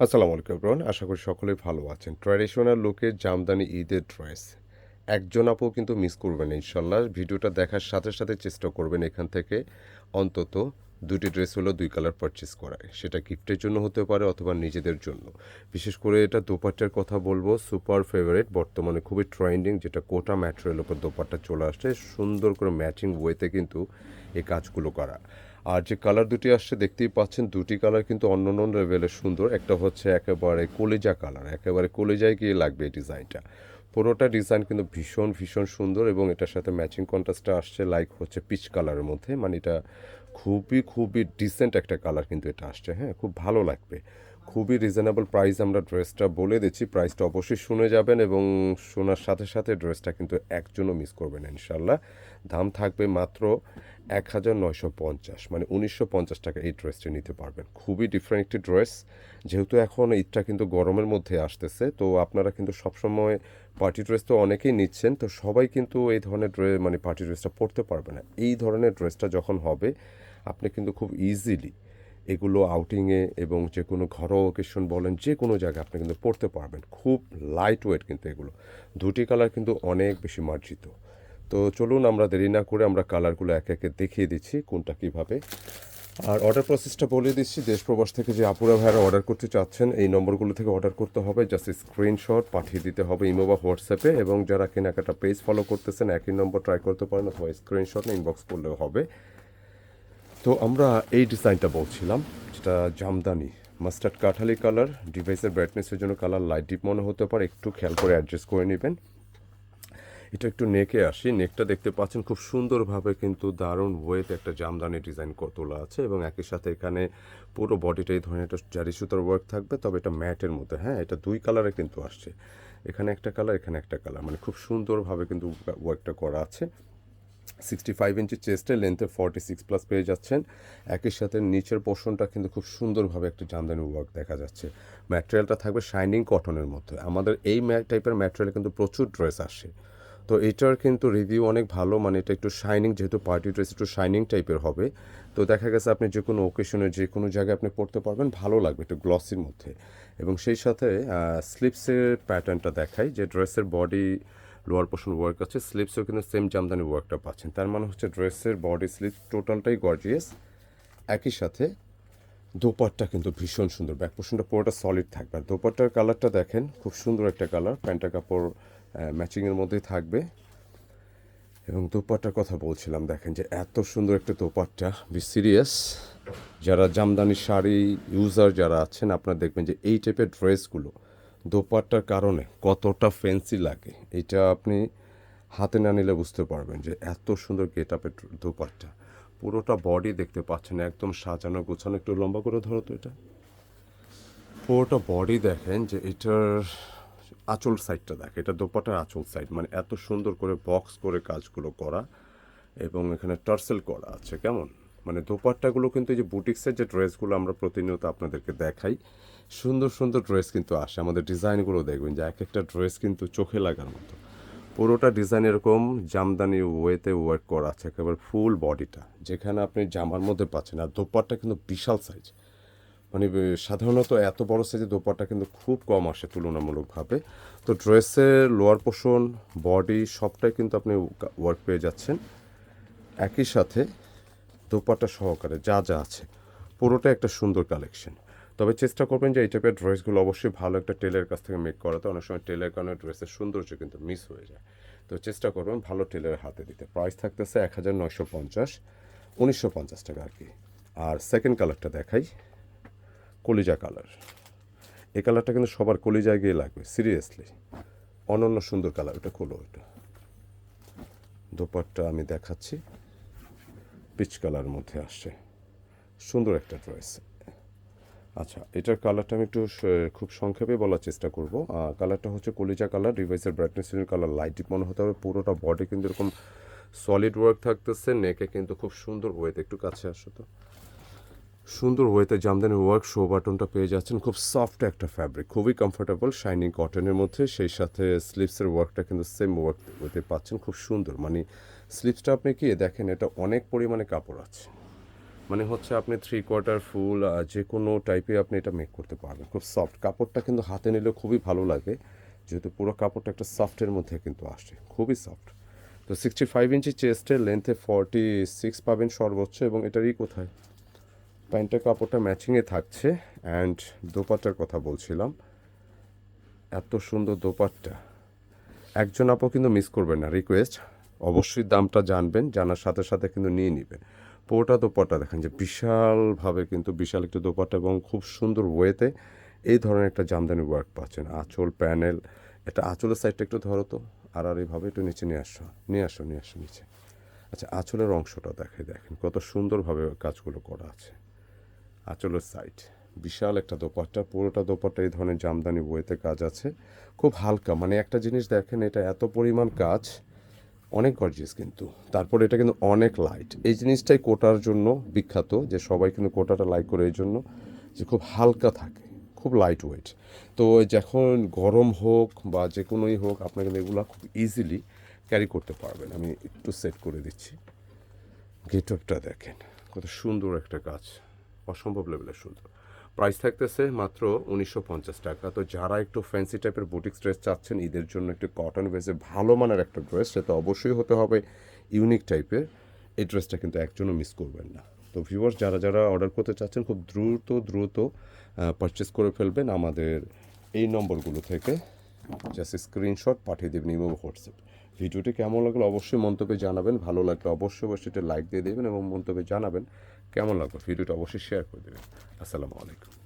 আসসালামু আলাইকুম ব্রন আশা করি সকলেই ভালো আছেন। ট্র্যাডিশনাল লোকের জামদানি ঈদের ড্রেস একজন আপু কিন্তু মিস করবেন, ইনশাল্লাহ। ভিডিওটা দেখার সাথে সাথে চেষ্টা করবেন এখান থেকে অন্তত দুটি ড্রেস হলো দুই কালার পারচেস করায়। সেটা গিফটের জন্য হতে পারে অথবা নিজেদের জন্য। বিশেষ করে এটা দোপাট্টার কথা বলব সুপার ফেভারিট বর্তমানে খুবই ট্রেন্ডিং যেটা কোটা ম্যাটেরিয়াল উপর দোপাট্টা চলে আসছে। সুন্দর করে ম্যাচিং ওয়েতে কিন্তু এই কাজগুলো করা। আর যে কালার দুটি আসছে, দেখতেই পাচ্ছেন দুটি কালার কিন্তু অন্য অন্য লেভেলের সুন্দর। একটা হচ্ছে একেবারে কলেজা কালার। একেবারে কলেজায় গিয়ে লাগবে এই ডিজাইনটা পুরোটা ডিজাইন কিন্তু ভীষণ ভীষণ সুন্দর এবং এটার সাথে ম্যাচিং কন্ট্রাস্টটা আসছে লাইক হচ্ছে পিচ কালারের মধ্যে। মানে এটা খুবই খুবই ডিসেন্ট একটা কালার কিন্তু এটা আসছে হ্যাঁ? খুব ভালো লাগবে। খুবই রিজনেবল প্রাইস আমরা ড্রেসটা বলে দিচ্ছি। প্রাইসটা অবশ্যই শুনে যাবেন এবং শোনার সাথে সাথে ড্রেসটা কিন্তু একজনও মিস করবেন ইনশাল্লাহ দাম থাকবে মাত্র এক হাজার নয়শো পঞ্চাশ মানে উনিশশো পঞ্চাশ টাকা এই ড্রেসটি নিতে পারবেন। খুবই ডিফারেন্ট একটি ড্রেস যেহেতু এখন ঈদটা কিন্তু গরমের মধ্যে আসতেছে, তো আপনারা কিন্তু সবসময় পার্টি ড্রেস তো অনেকেই নিচ্ছেন, তো সবাই কিন্তু এই ধরনের ড্রেস মানে পার্টি ড্রেসটা পরতে পারবে না। এই ধরনের ড্রেসটা যখন হবে, আপনি কিন্তু খুব ইজিলি এগুলো আউটিংয়ে এবং যে কোনো ঘরোয়া ওকেশন বলেন যে কোনো জায়গায় আপনি কিন্তু পড়তে পারবেন। খুব লাইট ওয়েট কিন্তু এগুলো। দুটি কালার কিন্তু অনেক বেশি মার্জিত। তো চলুন আমরা দেরি না করে আমরা কালারগুলো একে একে দেখিয়ে দিচ্ছি, কোনটা কীভাবে। আর অর্ডার প্রসেসটা বলে দিচ্ছি, দেশ প্রবাস থেকে যে আপুরা ভাইয়ারা অর্ডার করতে চাচ্ছেন, এই নম্বরগুলো থেকে অর্ডার করতে হবে। জাস্ট স্ক্রিনশট পাঠিয়ে দিতে হবে ইমো বা হোয়াটসঅ্যাপে এবং যারা কেনাকাটা পেজ ফলো করতেছেন, একই নম্বর ট্রাই করতে পারেন অথবা স্ক্রিনশট ইনবক্স করলেও হবে। তো আমরা এই ডিজাইনটা বলছিলাম, যেটা জামদানি। মাস্টার্ড কাঠালি কালার ডিভাইসের ব্রাইটনেসের জন্য কালার লাইট ডিপ মনে হতে পারে। একটু খেয়াল করে অ্যাডজাস্ট করে নেবেন। এটা একটু নেকে আসি। নেকটা দেখতে পাচ্ছেন খুব সুন্দরভাবে কিন্তু দারুণ ওয়েতে একটা জামদানি ডিজাইন তোলা আছে এবং একই সাথে এখানে পুরো বডিটা এই একটা জারি সুতার ওয়ার্ক থাকবে, তবে এটা ম্যাটের মধ্যে। হ্যাঁ এটা দুই কালারে কিন্তু আসছে। এখানে একটা কালার এখানে একটা কালার মানে খুব সুন্দরভাবে কিন্তু ওয়ার্কটা করা আছে। সিক্সটি ফাইভ ইঞ্চি চেস্টে লেন্থে ফর্টি সিক্স প্লাস পেয়ে যাচ্ছেন। একই সাথে নিচের পোর্শনটা কিন্তু খুব সুন্দরভাবে একটা জামদানি ওয়ার্ক দেখা যাচ্ছে। ম্যাটেরিয়ালটা থাকবে শাইনিং কটনের মধ্যে। আমাদের এই টাইপের ম্যাটেরিয়াল কিন্তু প্রচুর ড্রেস আসে। তো এটার কিন্তু রিভিউ অনেক ভালো মানে এটা একটু শাইনিং যেহেতু পার্টি ড্রেস একটু শাইনিং টাইপের হবে। তো দেখা গেছে আপনি যে কোনো ওকেশনে যে কোনো জায়গায় আপনি পড়তে পারবেন, ভালো লাগবে একটু গ্লসির মধ্যে। এবং সেই সাথে স্লিপসের প্যাটার্নটা দেখাই, যে ড্রেসের বডি লোয়ার পোর্শন ওয়ার্ক আছে স্লিপসেও কিন্তু সেম জামদানি ওয়ার্কটা পাচ্ছেন। তার মানে হচ্ছে ড্রেসের বডি স্লিপ টোটালটাই গর্জিয়াস একই সাথে দোপাট্টা কিন্তু ভীষণ সুন্দর। ব্যাক পোর্শনটা পুরোটা সলিড থাকবে। আর দোপাট্টার কালারটা দেখেন, খুব সুন্দর একটা কালার প্যান্টা কাপড় ম্যাচিংয়ের মধ্যেই থাকবে। এবং দোপাট্টার কথা বলছিলাম, দেখেন যে এত সুন্দর একটা দোপাট্টা। বি সিরিয়াস যারা জামদানি শাড়ি ইউজার যারা আছেন, আপনারা দেখবেন যে এই টাইপের ড্রেসগুলো দোপাট্টার কারণে কতটা ফ্যান্সি লাগে, এটা আপনি হাতে না নিলে বুঝতে পারবেন যে এত সুন্দর গেট আপের দোপাট্টা। পুরোটা বডি দেখতে পাচ্ছেন, একদম সাজানো, গোছানো, একটু লম্বা করে ধরো তো এটা। পুরোটা বডি দেখেন যে এটার আঁচল সাইডটা দেখে এটা দোপাটার আঁচল সাইড মানে এত সুন্দর করে বক্স করে কাজগুলো করা এবং এখানে টার্সেল করা আছে, কেমন? মানে দোপাট্টাগুলো কিন্তু এই যে বুটিক্সের যে ড্রেসগুলো আমরা প্রতিনিয়ত আপনাদেরকে দেখাই সুন্দর সুন্দর ড্রেস কিন্তু আসে। আমাদের ডিজাইনগুলো দেখবেন যে এক একটা ড্রেস কিন্তু চোখে লাগার মতো। পুরোটা ডিজাইন এরকম জামদানি ওয়েতে ওয়ার্ক করা আছে, একেবারে ফুল বডিটা যেখানে আপনি জামার মধ্যে পাচ্ছেন। আর দোপাট্টা কিন্তু বিশাল সাইজ মানে সাধারণত এত বড় সাইজের দোপাট্টা কিন্তু খুব কম আসে তুলনামূলকভাবে। তো ড্রেসের লোয়ার পোর্শন বডি সবটাই কিন্তু আপনি ওয়ার্ক পেয়ে যাচ্ছেন। একই সাথে দোপাট্টা সহকারে যা যা আছে। পুরোটা একটা সুন্দর কালেকশন তবে চেষ্টা করবেন যে এই টাইপের ড্রেসগুলো অবশ্যই ভালো একটা টেলের কাছ থেকে মেক করাতে। অনেক সময় টেলের কারণে ড্রেসের সৌন্দর্য কিন্তু মিস হয়ে যায়। তো চেষ্টা করবেন ভালো টেলের হাতে দিতে। প্রাইস থাকতেছে এক হাজার নয়শো পঞ্চাশ, উনিশশো পঞ্চাশ টাকা আর কি। আর সেকেন্ড কালারটা দেখাই, কলিজা কালার এই কালারটা কিন্তু সবার কলিজায় গিয়ে লাগবে সিরিয়াসলি অনন্য সুন্দর কালার ওটা খোলো ওটা। দোপারটা আমি দেখাচ্ছি, পিচ কালার মধ্যে আসছে। সুন্দর একটা ড্রেস আচ্ছা এটার কালারটা আমি একটু খুব সংক্ষেপে বলার চেষ্টা করব। কালারটা হচ্ছে কলিজা কালার ডিভাইসের ব্রাইটনেস কালার লাইট মনে হতে হবে। পুরোটা বডি কিন্তু এরকম সলিড ওয়ার্ক থাকতেছে নেকে কিন্তু খুব সুন্দর ওয়েতে একটু কাছে আসো তো। সুন্দর ওয়েতে জামদানি ওয়ার্ক শো বাটনটা পেয়ে যাচ্ছেন। খুব সফট একটা ফ্যাব্রিক খুবই কমফোর্টেবল শাইনিং কটনের মধ্যে। সেই সাথে স্লিপসের ওয়ার্কটা কিন্তু সেম ওয়ার্ক ওয়েতে পাচ্ছেন, খুব সুন্দর। মানে স্লিপসটা আপনি কি, দেখেন এটা অনেক পরিমাণে কাপড় আছে। মানে হচ্ছে আপনি থ্রি কোয়ার্টার ফুল যে কোনো টাইপে আপনি এটা মেক করতে পারবেন। খুব সফট কাপড়টা কিন্তু হাতে নিলে খুবই ভালো লাগে, যেহেতু পুরো কাপড়টা একটা সফটের মধ্যে কিন্তু আসে, খুবই সফট তো সিক্সটি ফাইভ ইঞ্চি চেস্টের লেন্থে ফর্টি সিক্স পাবেন সর্বোচ্চ, এবং এটারই কোথায়? প্যান্টের কাপড়টা ম্যাচিংয়ে থাকছে অ্যান্ড দোপাট্টার কথা বলছিলাম। এত সুন্দর দোপাট্টা। একজন আপু কিন্তু মিস করবেন না রিকোয়েস্ট অবশ্যই দামটা জানবেন, জানার সাথে সাথে কিন্তু নিয়ে নেবেন। পুরোটা দোপাট্টা দেখেন যে বিশালভাবে কিন্তু বিশাল একটা দোপাট্টা এবং খুব সুন্দর ওয়েতে এই ধরনের একটা জামদানি ওয়ার্ক পাচ্ছেন। আঁচল, প্যানেল এটা আঁচলের সাইডটা একটু ধরো তো, আর আর এইভাবে একটু নিচে নিয়ে আসো নিয়ে আসো নিয়ে আসো নিচে। আচ্ছা আঁচলের অংশটা দেখে দেখেন, কত সুন্দরভাবে কাজগুলো করা আছে। আঁচলের সাইড বিশাল একটা দোপাট্টা, পুরোটা দোপাট্টা এই ধরনের জামদানি বইতে কাজ আছে। খুব হালকা মানে একটা জিনিস দেখেন, এটা এত পরিমাণ কাজ অনেক গর্জিয়াস কিন্তু। তারপর এটা কিন্তু অনেক লাইট এই জিনিসটাই কোটার জন্য বিখ্যাত যে সবাই কিন্তু কোটাটা লাইক করে এই জন্য যে খুব হালকা থাকে, খুব লাইট ওয়েট তো যখন গরম হোক বা যে কোনোই হোক আপনার কিন্তু এগুলো খুব ইজিলি ক্যারি করতে পারবেন। আমি একটু সেট করে দিচ্ছি। গেট দেখেন, কত সুন্দর একটা কাজ অসম্ভব লেভেলের সুন্দর। প্রাইস থাকতেছে মাত্র উনিশশো পঞ্চাশ টাকা। তো যারা একটু ফ্যান্সি টাইপের বুটিক ড্রেস চাচ্ছেন ঈদের জন্য একটু কটন বেসে ভালো মানের একটা ড্রেস সেটা অবশ্যই হতে হবে ইউনিক টাইপের এই ড্রেসটা কিন্তু একজনও মিস করবেন না। তো ভিউয়ার্স যারা যারা অর্ডার করতে চাচ্ছেন, খুব দ্রুত দ্রুত পারচেস করে ফেলবেন আমাদের এই নম্বরগুলো থেকে। জাস্ট স্ক্রিনশট পাঠিয়ে দেবেন ইমো হোয়াটসঅ্যাপ। ভিডিওটি কেমন লাগল অবশ্যই মন্তব্যে জানাবেন। ভালো লাগলে অবশ্যই অবশ্যই এটা লাইক দিয়ে দেবেন এবং মন্তব্যে জানাবেন কেমন লাগল? ভিডিওটা অবশ্যই শেয়ার করে দেবেন। আসসালামু আলাইকুম।